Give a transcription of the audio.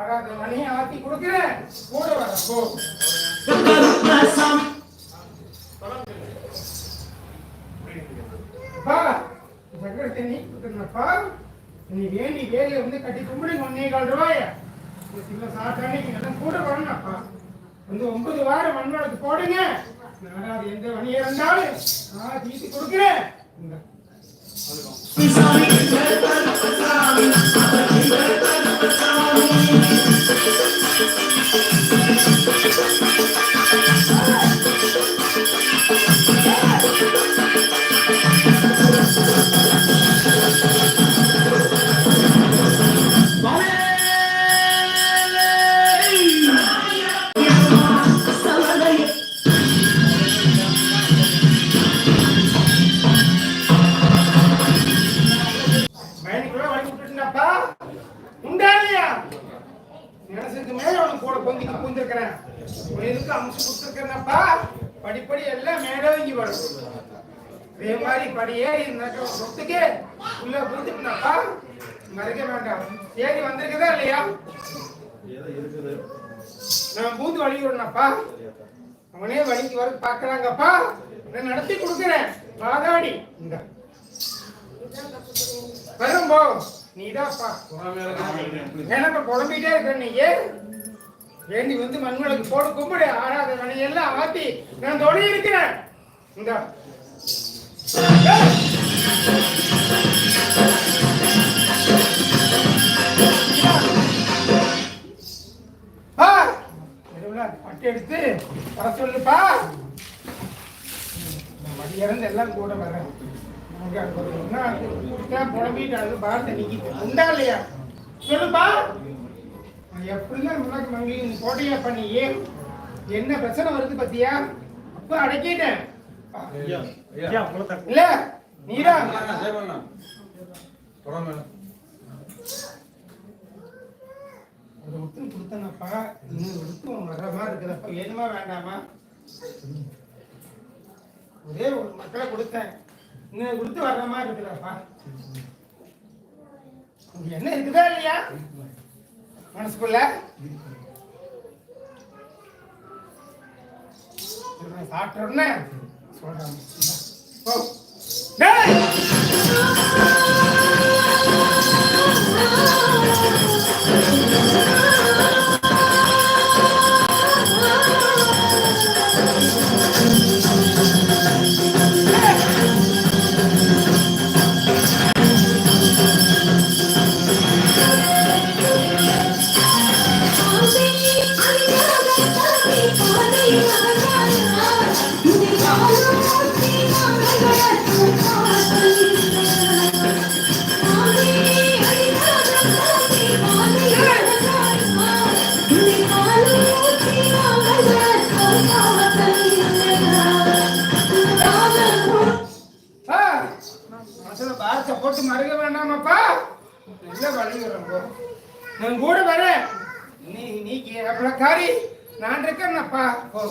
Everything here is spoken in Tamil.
ஆறாவது மணியை ஆத்தி கொடுக்கிறேன். கூட வர போ. சக்கரத்தை நீ கொடுத்துருந்தப்பா நீ வேண்டி வேலையை வந்து கட்டி கும்பிடி ஒன்னே கால் ரூபாய. இந்த சின்ன சாத்தானே எல்லாம் கூட வரணும்ப்பா வந்து ஒன்பது வாரம் மண்வளத்து போடுங்க. நானாவது எந்த வணிகம் இருந்தாலும் நான் தீர்த்து கொடுக்குறேன். பூந்திருக்கிறேன். ஒரு இதுக்கு அம்சம் கொடுத்துருக்கிறேனப்பா படிப்படி எல்லாம் மேலோங்கி வரும். அதே மாதிரி படியேறி இருந்தாக்க சொத்துக்கு உள்ள பூந்துட்டுனாப்பா மறைக்க வேண்டாம். தேடி வந்திருக்குதா இல்லையா? நான் பூந்து வழி விடணப்பா அவனே வழிக்கு வர பாக்குறாங்கப்பா நான் நடத்தி கொடுக்குறேன். வாதாடி. இந்த. வரும்போ நீதாப்பா எனக்கு குழம்பிட்டே இருக்க நீ வேண்டி வந்து மண்வளுக்கு போடு கும்பிடு. ஆறாத மணியெல்லாம் ஆத்தி நான் தொடி இருக்கிறேன். இந்த. பட்டு எடுத்து வர சொல்லுப்பா. மதியிறந்து எல்லாம் கூட வரேன். அங்க ஒரு நாள் குடிச்சா புலம்பிட்டு அது பாரத்தை நிக்கிட்டு உண்டா இல்லையா? சொல்லுப்பா. நான் எப்படிலாம் உனக்கு மங்கி போட்டியா பண்ணி என்ன பிரச்சனை வருது பத்தியா? அப்ப அடக்கிட்டேன். இல்ல நீதான். ஒரு உத்து கொடுத்தனப்பா. இன்னொரு உத்து வர்ற மாதிரி வேணுமா வேண்டாமா? ஒரே ஒரு மக்களை கொடுத்தேன். இன்னும் கொடுத்து வர்ற மாதிரி இருக்குதாப்பா இங்க என்ன இருக்குதா இல்லையா? மனசுக்குள்ள சொல்றேன், சாப்பிட்ட உடனே சொல்றேன் இந்தா, போ. டேய்! போட்டு மறுக்க வேண்டாமாப்பா நல்ல வழி நான் கூட வரேன் நீ நீக்கு எவ்வளோக்காரி நான் இருக்கேன்னப்பா போ